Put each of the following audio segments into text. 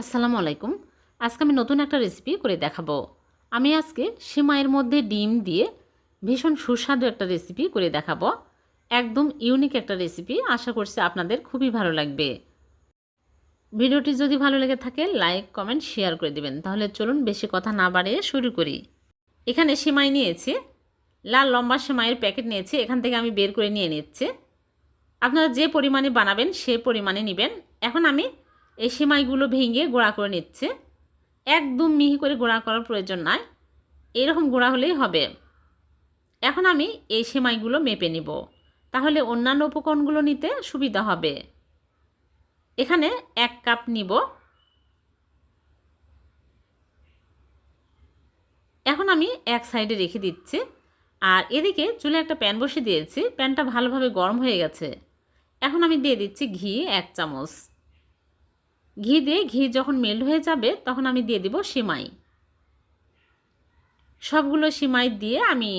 আসসালামু আলাইকুম। আজকে আমি নতুন একটা রেসিপি করে দেখাবো। আমি আজকে সিমাইয়ের মধ্যে ডিম দিয়ে ভীষণ সুস্বাদু একটা রেসিপি করে দেখাবো। একদম ইউনিক একটা রেসিপি আশা করছি আপনাদের খুবই ভালো লাগবে। ভিডিওটি যদি ভালো লেগে থাকে লাইক কমেন্ট শেয়ার করে দিবেন। তাহলে চলুন বেশি কথা না বাড়িয়ে শুরু করি। এখানে সিমাই নিয়েছি। লাল লম্বা সিমাইয়ের প্যাকেট নিয়েছি। এখান থেকে আমি বের করে নিয়ে নিচ্ছি। আপনারা যে পরিমাণে বানাবেন, সে পরিমাণে নেবেন। এখন আমি এই সেমাইগুলো ভেঙে গোড়া করে নিচ্ছে। একদম মিহি করে গোড়া করার প্রয়োজন নাই। এরকম গোড়া হলেই হবে। এখন আমি এই সেমাইগুলো মেপে নিব। তাহলে অন্যান্য উপকরণগুলো নিতে সুবিধা হবে। এখানে এক কাপ নিব। এখন আমি এক সাইডে রেখে দিচ্ছি। আর এদিকে চুলে একটা প্যান বসে দিয়েছি। প্যানটা ভালোভাবে গরম হয়ে গেছে। এখন আমি দিয়ে দিচ্ছি ঘি এক চামচ। ঘি দিয়ে ঘি যখন মেল্ট হয়ে যাবে, তখন আমি দিয়ে দিব সিমাই। সবগুলো সিমাই দিয়ে আমি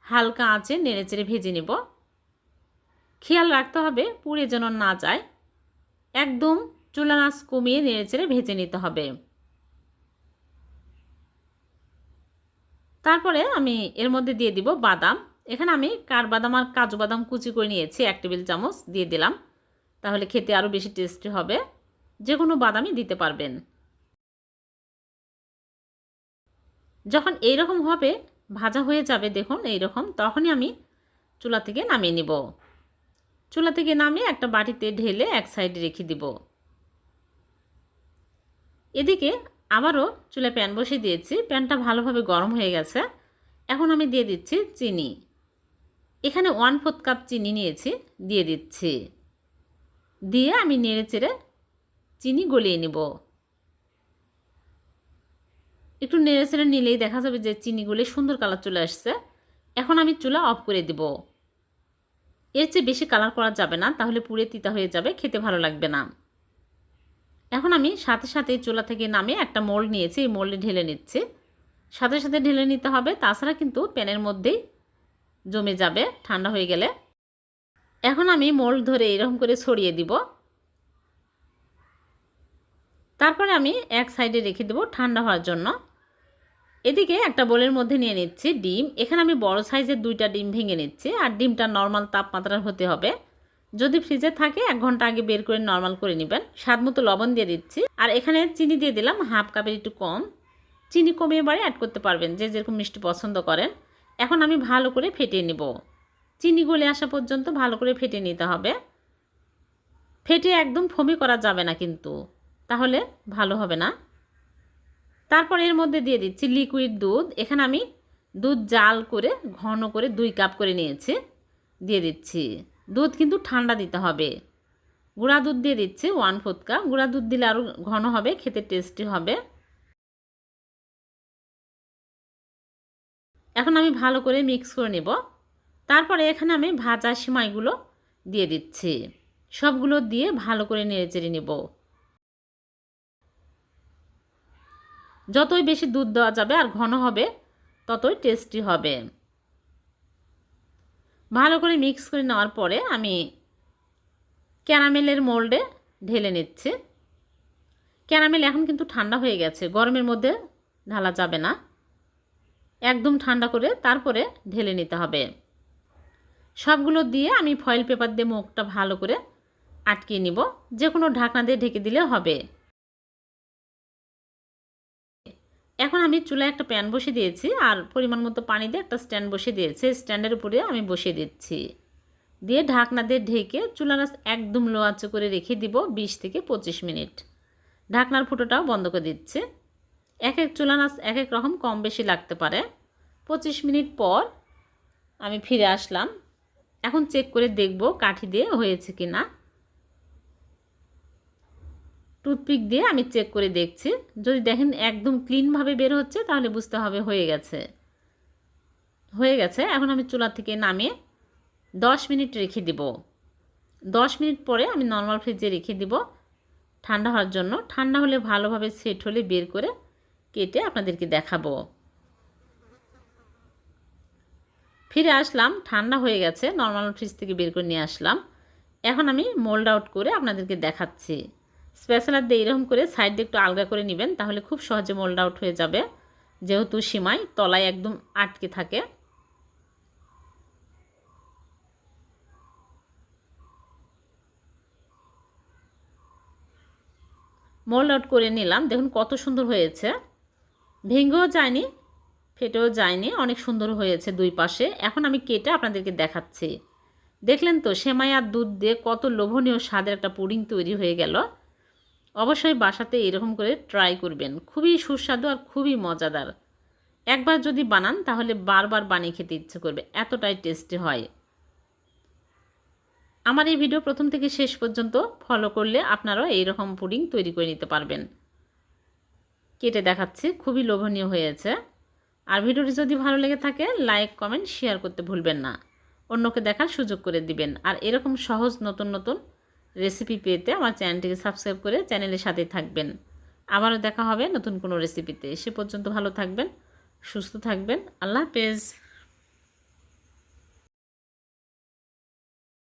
হালকা আঁচে নেড়েচেড়ে ভেজে নেব। খেয়াল রাখতে হবে, পুড়ে যেন না যায়। একদম চুলা নাচ কমিয়ে নেড়েচেড়ে ভেজে নিতে হবে। তারপরে আমি এর মধ্যে দিয়ে দিব বাদাম। এখানে আমি কার বাদাম আর কাজু বাদাম কুচি করে নিয়েছি, এক টেবিল চামচ দিয়ে দিলাম। তাহলে খেতে আরও বেশি টেস্টি হবে। যে কোনো বাদামই দিতে পারবেন। যখন এই রকম হবে, ভাজা হয়ে যাবে দেখুন এই রকম তখনই আমি চুলা থেকে নামিয়ে নিব। চুলা থেকে নামিয়ে একটা বাটিতে ঢেলে এক সাইডে রেখে দিব। এদিকে আবারও চুলে প্যান বসিয়ে দিয়েছি। প্যানটা ভালোভাবে গরম হয়ে গেছে। এখন আমি দিয়ে দিচ্ছি চিনি। এখানে ওয়ান ফোর্থ কাপ চিনি নিয়েছি, দিয়ে দিচ্ছি। দিয়ে আমি নেড়ে চেড়ে চিনি গলিয়ে নেব। একটু নেড়ে চেড়ে নিলেই দেখা যাবে যে চিনি গলে সুন্দর কালার চলে আসছে। এখন আমি চুলা অফ করে দেব। এর চেয়ে বেশি কালার করা যাবে না, তাহলে পুড়ে তিতা হয়ে যাবে, খেতে ভালো লাগবে না। এখন আমি সাথে সাথে চুলা থেকে নামে একটা মোল্ড নিয়েছি, এই মোল্ডে ঢেলে নিচ্ছি। সাথে সাথে ঢেলে নিতে হবে, তাছাড়া কিন্তু প্যানের মধ্যেই জমে যাবে, ঠান্ডা হয়ে গেলে। এখন আমি মোল্ড ধরে এরকম করে ছড়িয়ে দিব। তারপরে আমি এক সাইডে রেখে দেবো ঠান্ডা হওয়ার জন্য। এদিকে একটা বোলের মধ্যে নিয়ে নিচ্ছি ডিম। এখানে আমি বড় সাইজের দুইটা ডিম ভেঙে নিচ্ছি আর ডিমটা নর্মাল তাপমাত্রার হতে হবে। যদি ফ্রিজে থাকে, এক ঘণ্টা আগে বের করে নর্মাল করে নেবেন। স্বাদ মতো লবণ দিয়ে দিচ্ছি। আর এখানে চিনি দিয়ে দিলাম হাফ কাপের একটু কম। চিনি কমিয়ে বাড়ি অ্যাড করতে পারবেন, যে যেরকম মিষ্টি পছন্দ করেন। এখন আমি ভালো করে ফেটিয়ে নেব। চিনি গলে আসা পর্যন্ত ভালো করে ফেটে নিতে হবে। ফেটে একদম ফমি করা যাবে না কিন্তু। তাহলে ভালো হবে না। তারপর এর মধ্যে দিয়ে দিচ্ছি লিকুইড দুধ। এখানে আমি দুধ জাল করে, ঘন করে দুই কাপ করে নিয়েছি। দিয়ে দিচ্ছি। দুধ কিন্তু ঠান্ডা দিতে হবে। গুঁড়া দুধ দিয়ে দিচ্ছি ওয়ান ফোর্থ কাপ গুঁড়া দুধ দিলে আরও ঘন হবে, খেতে টেস্টি হবে। এখন আমি ভালো করে মিক্স করে নেব। তারপরে এখানে আমি ভাজা সিমাইগুলো দিয়ে দিচ্ছি। সবগুলো দিয়ে ভালো করে নেড়ে চেড়ে নেব। যতই বেশি দুধ দেওয়া যাবে আর ঘন হবে, ততই টেস্টি হবে। ভালো করে মিক্স করে নেওয়ার পরে আমি ক্যারামেলের মোল্ডে ঢেলে নিচ্ছি। ক্যারামেল এখন কিন্তু ঠান্ডা হয়ে গেছে, গরমের মধ্যে ঢালা যাবে না। একদম ঠান্ডা করে তারপরে ঢেলে নিতে হবে। সবগুলো দিয়ে আমি ফয়েল পেপার দিয়ে মুখটা ভালো করে আটকিয়ে নিব যে কোনো ঢাকনা দিয়ে ঢেকে দিলে হবে। এখন আমি চুলায় একটা প্যান বসিয়ে দিয়েছি আর পরিমাণ মতো পানি দিয়ে একটা স্ট্যান্ড বসিয়ে দিয়েছি। স্ট্যান্ডের উপরে আমি বসিয়ে দিচ্ছি। দিয়ে ঢাকনা দিয়ে ঢেকে চুলা গাছ একদম লো আঁচে করে রেখে দিব বিশ থেকে পঁচিশ মিনিট। ঢাকনার ফুটোটাও বন্ধ করে দিচ্ছে। এক এক চুলা নাচ এক এক রকম কম বেশি লাগতে পারে। পঁচিশ মিনিট পর আমি ফিরে আসলাম। এখন চেক করে দেখব কাঠি দিয়ে হয়েছে কি না টুথপিক দিয়ে আমি চেক করে দেখছি। যদি দেখেন একদম ক্লিনভাবে বের হচ্ছে, তাহলে বুঝতে হবে হয়ে গেছে। হয়ে গেছে, এখন আমি চুলা থেকে নামিয়ে দশ মিনিট রেখে দিব। দশ মিনিট পরে আমি নর্মাল ফ্রিজে রেখে দিব। ঠান্ডা হওয়ার জন্য। ঠান্ডা হলে ভালোভাবে সেট হলে বের করে কেটে আপনাদেরকে দেখাবো। ফিরে আসলাম, ঠান্ডা হয়ে গেছে নর্মাল ফ্রিজ থেকে বের করে নিয়ে আসলাম। এখন আমি মোল্ড আউট করে আপনাদেরকে দেখাচ্ছি। স্পেশালার দিয়ে এরকম করে সাইড দিয়ে একটু আলগা করে নেবেন, তাহলে খুব সহজে মোল্ড আউট হয়ে যাবে। যেহেতু সীমায় তলায় একদম আটকে থাকে। মোল্ড আউট করে নিলাম। দেখুন কত সুন্দর হয়েছে। ভেঙেও যায়নি, ফেটেও যায়নি, অনেক সুন্দর হয়েছে দুই পাশে। এখন আমি কেটে আপনাদেরকে দেখাচ্ছি। দেখলেন তো, সেমাই আর দুধ দিয়ে কত লোভনীয় স্বাদের একটা পুডিং তৈরি হয়ে গেল। অবশ্যই বাসাতে এরকম করে ট্রাই করবেন। খুবই সুস্বাদু আর খুবই মজাদার। একবার যদি বানান, তাহলে বারবার বানিয়ে খেতে ইচ্ছে করবে। এতটাই টেস্টি হয়। আমার এই ভিডিও প্রথম থেকে শেষ পর্যন্ত ফলো করলে আপনারাও এইরকম পুডিং তৈরি করে নিতে পারবেন। কেটে দেখাচ্ছি, খুবই লোভনীয় হয়েছে। আর ভিডিওটি যদি ভালো লেগে থাকে লাইক কমেন্ট শেয়ার করতে ভুলবেন না। অন্যকে দেখার সুযোগ করে দিবেন। আর এরকম সহজ নতুন নতুন রেসিপি পেতে আমার চ্যানেলটিকে সাবস্ক্রাইব করে চ্যানেলের সাথে থাকবেন। আবারও দেখা হবে নতুন কোনো রেসিপিতে। সে পর্যন্ত ভালো থাকবেন, সুস্থ থাকবেন। আল্লাহ হাফেজ।